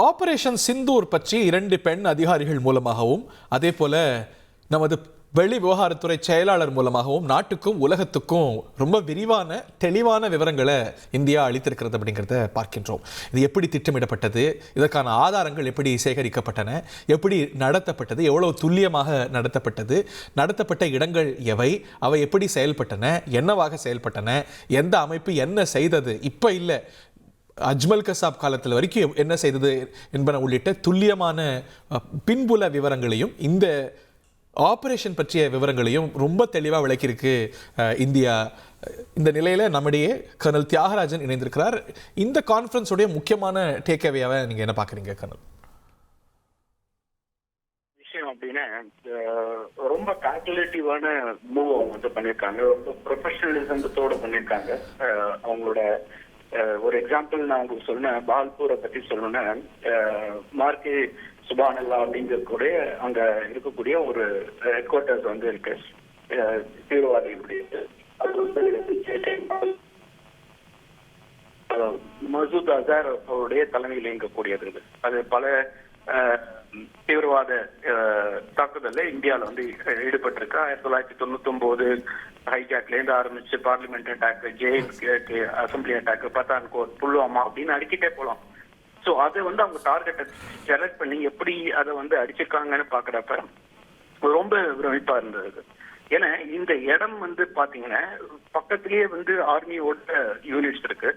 Operation Sindoor பற்றி இரண்டு பெண் அதிகாரிகள் மூலமாகவும் அதே போல நமது வெளி விவகாரத்துறை செயலாளர் மூலமாகவும் நாட்டுக்கும் உலகத்துக்கும் ரொம்ப விரிவான தெளிவான விவரங்களை இந்தியா அளித்திருக்கிறது அப்படிங்கிறத பார்க்கின்றோம். இது எப்படி திட்டமிடப்பட்டது? இதற்கான ஆதாரங்கள் எப்படி சேகரிக்கப்பட்டன? எப்படி நடத்தப்பட்டது? எவ்வளவு துல்லியமாக நடத்தப்பட்டது? நடத்தப்பட்ட இடங்கள் எவை? அவை எப்படி செயல்பட்டன? என்னவாக செயல்பட்டன? எந்த அமைப்பு என்ன செய்தது? இப்போ இல்லை. அஜ்மல் கசாப் காலத்தில் வரைக்கும் என்ன செய்தது என்பன உள்ளிட்ட துல்லியமான பின்புல விவரங்களையும் இந்த ஆபரேஷன் பற்றிய விவரங்களையும் ரொம்ப தெளிவாக விளக்கியிருக்கு இந்தியா. இந்த நிலையில் நம்முடைய கர்னல் தியாகராஜன் இணைந்திருக்கிறார். இந்த கான்ஃபரன்ஸுடைய முக்கியமான டேக்அவேவை நீங்கள் என்ன பார்க்குறீங்க கர்னல்? விஷயம் அப்படின்னா ரொம்ப கால்குலேட்டிவான மூவ் அவங்க வந்து பண்ணியிருக்காங்க. ரொம்ப ப்ரொஃபஷனலிசத்தோடு பண்ணியிருக்காங்க. அவங்களோட ஒரு எக்ஸாம்பிள் நான் உங்களுக்கு சொன்னேன் பால்பூரை பத்தி சொல்லணும்னா அஹ், மார்க்கே சுபானல்லா அப்படிங்கக்கூடிய அங்க இருக்கக்கூடிய ஒரு ஹெட் குவார்ட்டர்ஸ் வந்து இருக்கு தீவிரவாதிகளுடைய மசூத் அசார் அவருடைய தலைமையில் இயங்கக்கூடியது அது பல தீவிரவாத தாக்குதல்ல இந்தியாவில் வந்து ஈடுபட்டிருக்கு. ஆயிரத்தி தொள்ளாயிரத்தி தொண்ணூத்தி ஒன்பது ஹைஜாக்ல இருந்து ஆரம்பிச்சு parliament attack J N K assembly attack Pathankot Pulwama அப்படின்னு அடிக்கிட்டே போலாம். ஸோ அதை வந்து அவங்க டார்கெட்டை செலக்ட் பண்ணி எப்படி அதை வந்து அடிச்சிருக்காங்கன்னு பாக்குறப்ப ரொம்ப பிரமிப்பா இருந்தது ஏன்னா இந்த இடம் வந்து பாத்தீங்கன்னா பக்கத்திலேயே வந்து ஆர்மியோட யூனிட்ஸ் இருக்கு.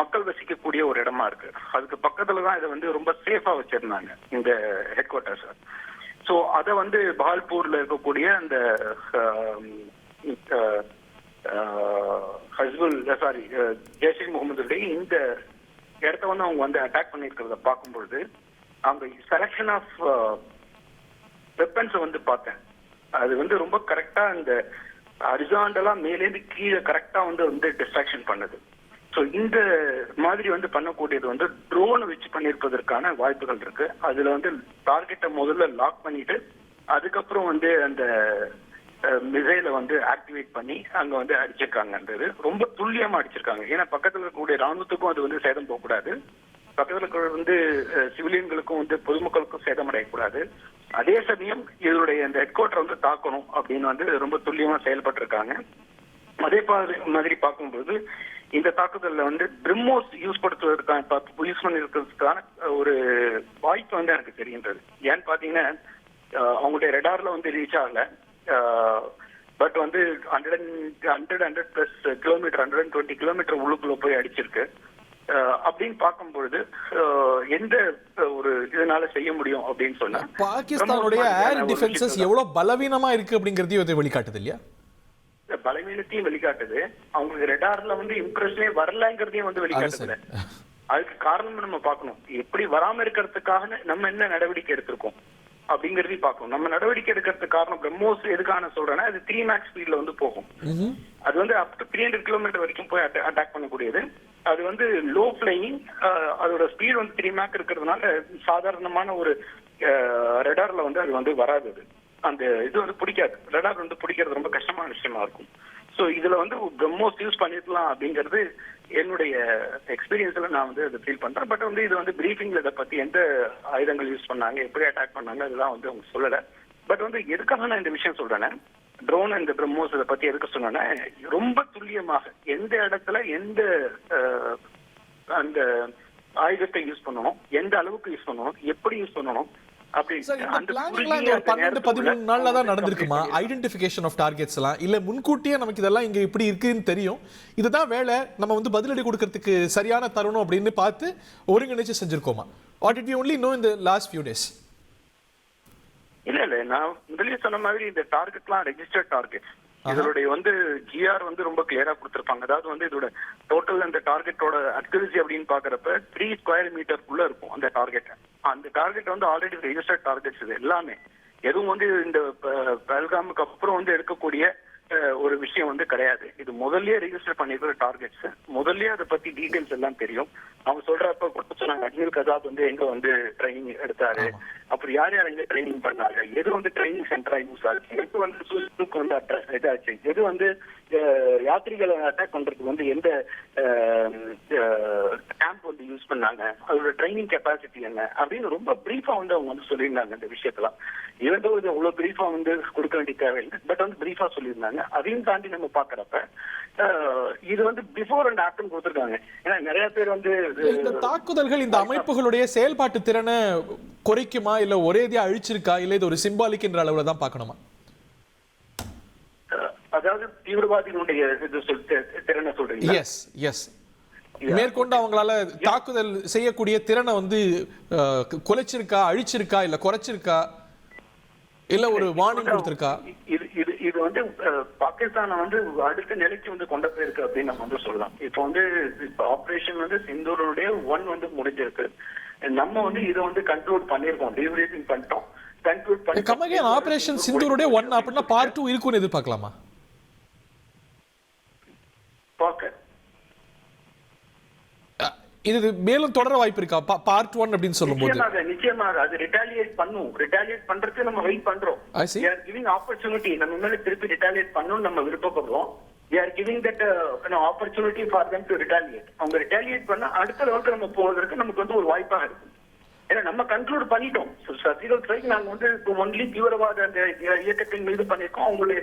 மக்கள் வசிக்கக்கூடிய ஒரு இடமா இருக்கு. அதுக்கு பக்கத்துல தான் இதை வந்து ரொம்ப சேஃபா வச்சிருந்தாங்க இந்த ஹெட் குவார்ட்டர்ஸ் ஸோ அதை வந்து பால்பூர்ல இருக்கக்கூடிய அந்த ஹஸ்புல் சாரி ஜெய்ஷே முகமதுடைய இந்த இடத்த வந்து அவங்க வந்து அட்டாக் பண்ணியிருக்கிறத பார்க்கும்பொழுது அவங்க செலக்ஷன் ஆஃப் வெப்பன்ஸை வந்து பார்த்தேன். அது வந்து ரொம்ப கரெக்டா இந்த அரிசாண்டலா மேலேருந்து கீழே கரெக்டா வந்து வந்து டிஸ்ட்ராக்ஷன் பண்ணுது. ஸோ இந்த மாதிரி வந்து பண்ணக்கூடியது வந்து ட்ரோனை வச்சு பண்ணியிருப்பதற்கான வாய்ப்புகள் இருக்கு. அதுல வந்து டார்கெட்டை முதல்ல லாக் பண்ணிட்டு அதுக்கப்புறம் வந்து அந்த மிசைல வந்து ஆக்டிவேட் பண்ணி அங்க வந்து அடிச்சிருக்காங்கன்றது ரொம்ப துல்லியமா அடிச்சிருக்காங்க. ஏன்னா பக்கத்துல இருக்கக்கூடிய ராணுவத்துக்கும் அது வந்து சேதம் போகக்கூடாது. பக்கத்துல இருக்கிற வந்து சிவிலியன்களுக்கும் வந்து பொதுமக்களுக்கும் சேதம் அடையக்கூடாது அதே சமயம் இதனுடைய இந்த ஹெட் குவார்டர் வந்து தாக்கணும் அப்படின்னு வந்து ரொம்ப துல்லியமா செயல்பட்டிருக்காங்க. அதே மாதிரி பார்க்கும்போது இந்த தாக்குதல்ல வந்து பிரம்மோஸ் யூஸ் படுத்துவதற்கான யூஸ் பண்ணிருக்கிறதுக்கான ஒரு வாய்ப்பு வந்து எனக்கு தெரிகின்றது. ஏன்னு பாத்தீங்கன்னா அவங்களுடைய ரெடார்ல வந்து ரீச் ஆகல. பட் வந்து hundred hundred hundred plus kilometre hundred and twenty kilometre உள்ளுக்குள்ள போய் அடிச்சிருக்கு. அப்படின்னு பார்க்கும்பொழுது எந்த ஒரு இதனால செய்ய முடியும் அப்படின்னு சொன்னா பாகிஸ்தானுடைய ஏர் டிஃபென்சஸ் எவ்வளவு பலவீனமா இருக்கு அப்படிங்கிறதையும் வெளிக்காட்டுது இல்லையா? பலவீனத்தையும் வெளிக்காட்டுது. அவங்களுக்கு ரெடார்ல வந்து இம்ப்ரெஷனே வரலங்கிறதையும் வந்து வெளிக்காட்டுது அதுக்கு காரணம் நம்ம பார்க்கணும். எப்படி வராம இருக்கிறதுக்காக நம்ம என்ன நடவடிக்கை எடுத்திருக்கோம்? அப்படிங்கறதையும் பார்க்கணும். நம்ம நடவடிக்கை எடுக்கிறதுக்கு காரணம் பிரம்மோஸ் எதுக்கான சொல்றேன்னா அது த்ரீ மேக்ஸ் ஸ்பீட்ல வந்து போகும். அது வந்து up to three hundred kilometre வரைக்கும் போய் அட்டாக் பண்ணக்கூடியது. அது வந்து லோ ஃபிளையிங் அதோட ஸ்பீட் வந்து த்ரீ மேக் இருக்கிறதுனால சாதாரணமான ஒரு ரெடார்ல வந்து அது வந்து வராது அந்த இது வந்து பிடிக்காது. ரெடார் வந்து பிடிக்கிறது ரொம்ப கஷ்டமான விஷயமா இருக்கும். ஸோ இதுல வந்து பிரம்மோஸ் யூஸ் பண்ணிருக்கலாம் அப்படிங்கிறது என்னுடைய எக்ஸ்பீரியன்ஸ்ல நான் வந்து அதை ஃபீல் பண்றேன். பட் வந்து இது வந்து பிரீஃபிங்ல இதை பத்தி எந்த ஆயுதங்கள் யூஸ் பண்ணாங்க எப்படி அட்டாக் பண்ணாங்க இதெல்லாம் வந்து அவங்க சொல்லல. பட் வந்து எதுக்காக நான் இந்த விஷயம் சொல்றேன்னா ட்ரோன் அண்ட் பிரம்மோஸ் இதை பத்தி எதுக்கு சொன்னேன்னா ரொம்ப துல்லியமாக எந்த இடத்துல எந்த அந்த ஆயுதத்தை யூஸ் பண்ணணும் எந்த அளவுக்கு யூஸ் பண்ணணும் எப்படி யூஸ் பண்ணணும் பன்னெண்டு பதிமூணு நாள்ல தான் நடந்திருக்குமா. ஐடென்டிஃபிகேஷன் ஆஃப் டார்கெட்ஸ் எல்லாம்? இல்ல முன்கூட்டியே நமக்கு இதெல்லாம் இங்க இப்படி இருக்குன்னு தெரியும். இதுதான் வேலை. நம்ம வந்து பதிலடி கொடுக்கறதுக்கு சரியான தருணம் அப்படின்னு பார்த்து ஒருங்கிணைச்சு செஞ்சிருக்கோமா? What it we only no இந்த லாஸ்ட் ஃபியூ டேஸ் இல்ல இல்ல. நான் முதல்லயே சொன்ன மாதிரி இந்த டார்கெட்லாம் ரெஜிஸ்டர்ட் டார்கெட் இதனுடைய வந்து ஜிஆர் வந்து ரொம்ப கிளியரா கொடுத்திருப்பாங்க. அதாவது வந்து இதோட டோட்டல் அந்த டார்கெட்டோட அக்யூரசி அப்படின்னு பாக்குறப்ப த்ரீ ஸ்கொயர் மீட்டருக்குள்ள இருக்கும் அந்த டார்கெட் அந்த டார்கெட் வந்து ஆல்ரெடி ரெஜிஸ்டர்ட் டார்கெட்ஸ் இது எல்லாமே. எதுவும் வந்து இந்த பல்காமுக்கு அப்புறம் வந்து எடுக்கக்கூடிய ஒரு விஷயம் வந்து கிடையாது. இது முதல்லயே ரெஜிஸ்டர் பண்ணிருக்கிற டார்கெட்ஸ் முதல்லயே அதை பத்தி டீடைல்ஸ் எல்லாம் தெரியும். அவங்க சொல்றப்ப சொன்னாங்க அஜ்மீர் கசாப் வந்து எங்க வந்து ட்ரைனிங் எடுத்தாரு? அப்புறம் யார் யார் எங்க ட்ரைனிங் பண்ணாங்க? எது வந்து ட்ரைனிங் சென்டரா யூஸ் ஆச்சு? எது வந்து சுற்றுக்கு வந்து இதாச்சு? எது வந்து அஹ், யாத்ரிகளை அட்டாக் பண்றதுக்கு வந்து எந்த பண்ணாங்க அதோட ட்ரைனிங் கெப்பாசிட்டி என்ன? அப்படின்னு ரொம்ப பிரீஃபா வந்து அவங்க வந்து சொல்லியிருந்தாங்க இந்த விஷயத்தெல்லாம். இவன் இது அவ்வளவு பிரீஃபா வந்து கொடுக்க வேண்டிய தேவையில்லை. பட் வந்து பிரீஃபா சொல்லியிருந்தாங்க. அதையும் தாண்டி நம்ம பாக்குறப்ப இது வந்து பிஃபோர் அண்ட் ஆஃப்டர் கொடுத்துருக்காங்க. ஏன்னா நிறைய பேர் வந்து இந்த தாக்குதல்கள் இந்த அமைப்புகளுடைய செயல்பாட்டு திறனை குறைக்குமா? இல்ல ஒரேதியா அழிச்சிருக்கா? இல்ல இது ஒரு சிம்பாலிக் என்ற அளவுல தான் பார்க்கணுமா? அதாவது தீவிரவாதிகளுடைய திறனை சொல்றீங்க எஸ் எஸ் மேற்கொண்டு அவங்களால தாக்குதல் செய்யக்கூடிய திறனை வந்து குலைச்சிருக்கா அழிச்சிருக்கா இல்ல குறைச்சிருக்கா? இல்ல ஒரு வார்னிங் கொடுத்திருக்கா? இது இது இது வந்து பாகிஸ்தானை வந்து அடுத்த நிலைக்கு வந்து கொண்டு போயிருக்கு அப்படின்னு நம்ம வந்து சொல்லலாம். இப்போ வந்து ஆபரேஷன் வந்து சிந்தூருடைய ஒன் வந்து முடிஞ்சிருக்கு. நம்ம வந்து இதை வந்து கண்ட்ரோல் பண்ணிருக்கோம் டீவிரேட்டிங் பண்ணிட்டோம். கண்ட்ரோல் பண்ணி ஆபரேஷன் சிந்தூருடைய ஒன் அப்படின்னா பார்ட் டூ இருக்கும்னு எதிர்பார்க்கலாமா பார்க்க அஹ், இது மேலும் தொடர வாய்ப்பு இருக்கா? பார்ட் ஒன் அப்படின்னு சொல்லும்போது. நிச்சயமாக நிச்சயமாக. அது ரிட்டாலியேட் பண்ணும். ரிட்டாலியேட் பண்றதுக்கு நம்ம வெயிட் பண்றோம். See. கிவிங் ஆப்பர்ச்சுனிட்டி நம்ம மேல திருப்பி ரிட்டாலியேட் பண்ணணும்னு நம்ம விருப்பப்படுறோம். Are giving that uh, opportunity for them to retaliate. அவங்க ரிட்டாலியேட் பண்ணா அடுத்த லெவலுக்கு நம்ம போவதற்கு நமக்கு வந்து ஒரு வாய்ப்பாக இருக்கும். ஏன்னா நம்ம கன்க்ளூட் பண்ணிட்டோம். சர்ஜிக்கல் ஸ்ட்ரைக் நாங்க வந்து ஒன்லி தீவிரவாத அந்த இயக்கத்தின் மீது பண்ணிருக்கோம் அவங்களுடைய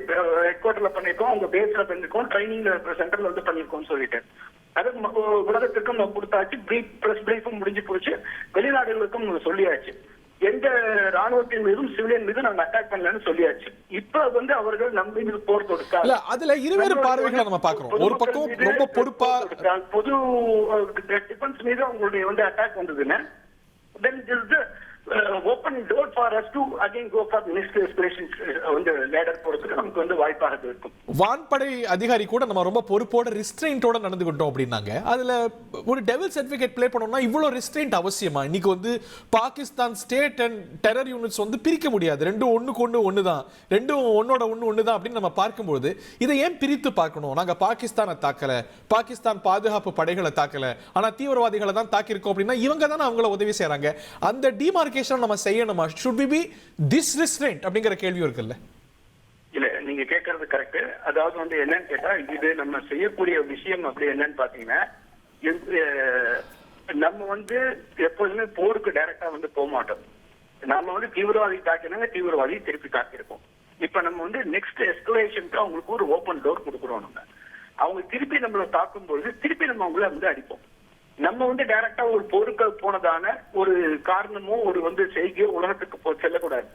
ஹெட் குவார்டர்ல பண்ணிருக்கோம் அவங்க பேஸ்ல பண்ணிருக்கோம் ட்ரைனிங்ல சென்டர்ல வந்து பண்ணிருக்கோம் சொல்லிட்டு. அது ம- உலகத்துக்கும் நம்ம கொடுத்தாச்சு. பிரீஃப் பிரஸ் பிரீஃபும் முடிஞ்சு போச்சு. வெளிநாடுகளுக்கும் சொல்லியாச்சு. எந்த ராணுவத்தின் மீதும் சிவிலியன் மீதும் நாங்க அட்டாக் பண்ணலன்னு சொல்லியாச்சு. இப்ப வந்து அவர்கள் நம்ம மீது போர் இல்ல தொடுத்தாங்க அதுல இருவேறு பார்வைகளை நம்ம பாக்குறோம் ஒரு பக்கம் ரொம்ப பொறுப்பா பொது டிஃபென்ஸ் மீது அவங்களுடைய வந்து அட்டாக் வந்ததுன்னா then is open door for us to again go for next aspirations வந்து லேடர் போறதுக்கு நமக்கு வந்து வாய்ப்பாக இருக்கும். வான்படை அதிகாரி கூட நம்ம ரொம்ப பொறுப்போட ரிஸ்ட்ரெயின்ட்டோட நடந்துக்கிட்டோம் அப்படின்னாங்க. அதுல ஒரு டெவில் சர்டிபிகேட் ப்ளே பண்ணோம்னா இவ்வளோ ரிஸ்ட்ரெயின்ட் அவசியமா? இன்னைக்கு வந்து Pakistan state and terror units வந்து பிரிக்க முடியாது. ரெண்டும் ஒன்றுக்கு ஒன்று ஒன்று தான் ரெண்டும் ஒன்னோட ஒன்று ஒன்று தான் அப்படின்னு நம்ம பார்க்கும்போது இதை ஏன் பிரித்து பார்க்கணும்? நாங்கள் பாகிஸ்தானை தாக்கலை. பாகிஸ்தான் பாதுகாப்பு படைகளை தாக்கலை. ஆனால் தீவிரவாதிகளை தான் தாக்கியிருக்கோம் அப்படின்னா இவங்க தானே அவங்கள உதவி செய்கிறாங்க அந்த டிமார்க்கே அப்ளிகேஷன் நம்ம செய்யணுமா? Should be be this restraint அப்படிங்கிற கேள்வி இருக்குல்ல? இல்ல நீங்க கேட்கறது கரெக்ட் அதாவது வந்து என்னன்னு கேட்டா இது நம்ம செய்யக்கூடிய விஷயம் அப்படி என்னன்னு பாத்தீங்கன்னா நம்ம வந்து எப்போதுமே போருக்கு டைரக்டா வந்து போக மாட்டோம். நம்ம வந்து தீவிரவாதி தாக்கினாங்க தீவிரவாதி திருப்பி தாக்கியிருக்கோம். இப்ப நம்ம வந்து நெக்ஸ்ட் எஸ்கலேஷனுக்கு அவங்களுக்கு ஒரு ஓப்பன் டோர் கொடுக்குறோம் நம்ம. அவங்க திருப்பி நம்மள தாக்கும் பொழுது திருப்பி நம்ம அவங்கள வந்து அடிப்போம். நம்ம வந்து டைரக்டா ஒரு போருக்கு போனதான ஒரு காரணமோ ஒரு வந்து செய்கையோ உலகத்துக்கு போ செல்லக்கூடாது.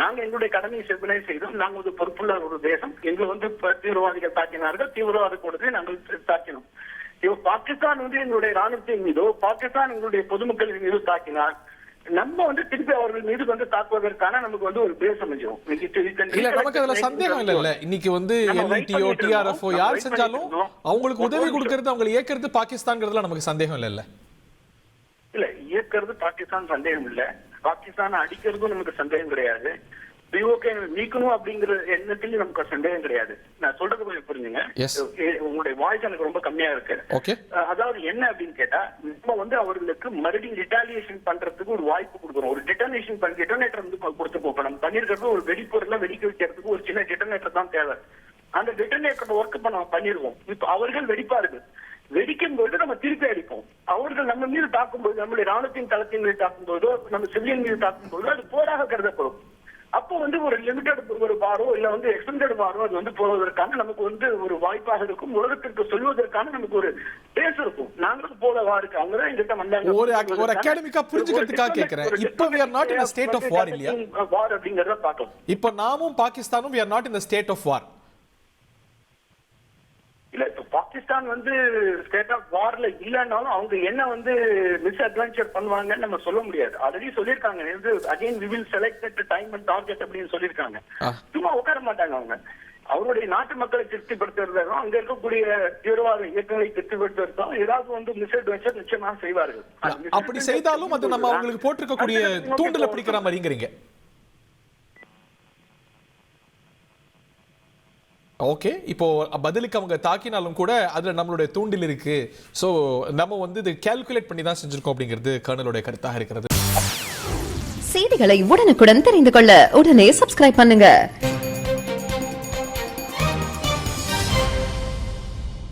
நாங்க எங்களுடைய கடமையை செவ்வனை செய்தோம். நாங்க ஒரு பொறுப்புள்ள ஒரு தேசம். எங்களை வந்து தீவிரவாதிகள் தாக்கினார்கள். தீவிரவாத கூடத்தை நாங்கள் தாக்கினோம். இப்போ பாகிஸ்தான் வந்து எங்களுடைய ராணுவத்தின் மீதோ பாகிஸ்தான் எங்களுடைய பொதுமக்களின் மீது தாக்கினார் நம்ம வந்து திருப்பி அவர்கள் மீது வந்து தாக்குவதற்கான நமக்கு வந்து ஒரு பேஸ் இது- இது- இல்ல நமக்கு அதுல சந்தேகம் இல்ல இல்ல இன்னைக்கு வந்து பண்ணிட்டு டிஆர்எஃப்ஓ இருந்தோம். யார் செஞ்சாலும். அவங்களுக்கு உதவி. கொடுக்கறது அவங்களை இயக்கிறது பாகிஸ்தான்ங்கிறதுல நமக்கு சந்தேகம் இல்ல இல்ல இல்ல இயக்கிறது பாகிஸ்தான் சந்தேகம் இல்ல பாகிஸ்தான் அடிக்கிறதும் நமக்கு சந்தேகம் கிடையாது பிஓகே நீக்கணும் அப்படிங்கிற எண்ணத்திலும் நமக்கு சந்தேகம் கிடையாது. நான் சொல்றது கொஞ்சம் புரிஞ்சுங்க. உங்களுடைய வாய்ஸ் எனக்கு ரொம்ப கம்மியா இருக்கு. அதாவது என்ன அப்படின்னு கேட்டா நம்ம வந்து அவர்களுக்கு மறுபடியும் ரிட்டாலியேஷன் பண்றதுக்கு ஒரு வாய்ப்பு கொடுக்குறோம் ஒரு டிட்டனேஷன் பண்ணி டிட்டனேட்டர் வந்து கொ- கொடுத்துப்போம் இப்ப நம்ம பண்ணிருக்கிறது ஒரு வெடிப்பொருளை வெடிக்க வைக்கிறதுக்கு ஒரு சின்ன டிட்டனேட்டர் தான் தேவை. அந்த டிட்டனேட்டர் ஒர்க் நம்ம பண்ணிருவோம். இப்ப அவர்கள் வெடிப்பார்கள். வெடிக்கும் போது நம்ம திருப்பி அடிப்போம். அவர்கள் நம்ம மீது தாக்கும்போது நம்முடைய ராணுவத்தின் தளத்தின் மீது தாக்கும்போதோ நம்ம சிவிலியன் மீது தாக்கும்போதோ அது போராக கருதப்படும். அப்போ வந்து ஒரு லிமிடெட் ஒரு வாரோ இல்ல வந்து எக்ஸ்டெண்டட் வாரோ அது வந்து போவதற்கான நமக்கு வந்து ஒரு வாய்ப்பாக இருக்கும். உலகத்திற்கு சொல்வதற்கான நமக்கு ஒரு பேஸ் இருக்கும். நாங்களும் போல இருக்கு. அவங்கதான் எங்கிட்ட வந்தாங்க ஒரு ஒரு ஆ புரிஞ்சுக்கிறதுக்காக கேட்கிறேன். இப்ப we are not in a state of war இல்லையா? வார் அப்படிங்கறத பார்த்தோம் இப்ப நாமும் பாகிஸ்தானும் we are not in the state of war. Pakistan வந்து ஸ்டேட் ஆஃப் வார்ல இல்லைன்னாலும் அவங்க என்ன வந்து மிஸ் அட்வென்ச்சர் பண்ணுவாங்கன்னு நம்ம சொல்ல முடியாது. ஆல்ரெடி சொல்லியிருக்காங்க. இது again we will select time and target அப்படின்னு சொல்லியிருக்காங்க. சும்மா உட்கார மாட்டாங்க அவங்க. அவருடைய நாட்டு மக்களை திருப்திப்படுத்துறதும் அங்க இருக்கக்கூடிய தீவிரவாத இயக்கங்களை திருப்திப்படுத்துறதும் ஏதாவது வந்து மிஸ் அட்வென்ச்சர் நிச்சயமாக செய்வார்கள். அப்படி செய்தாலும் அது நம்ம அவங்களுக்கு போட்டிருக்கக்கூடிய தூண்டுல பிடிக்கிற மாதிரிங்கிறீங்க. ஓகே இப்போ பதிலுக்கு அவங்க தாக்கினாலும் கூட அதில் நம்மளுடைய தூண்டில் இருக்கு. ஸோ நம்ம வந்து இது கால்குலேட் பண்ணி தான் செஞ்சிருக்கோம் அப்படிங்கிறது கர்னலுடைய கருத்தாக இருக்கிறது. செய்திகளை உடனுக்குடன் தெரிந்து கொள்ள உடனே சப்ஸ்கிரைப் பண்ணுங்க.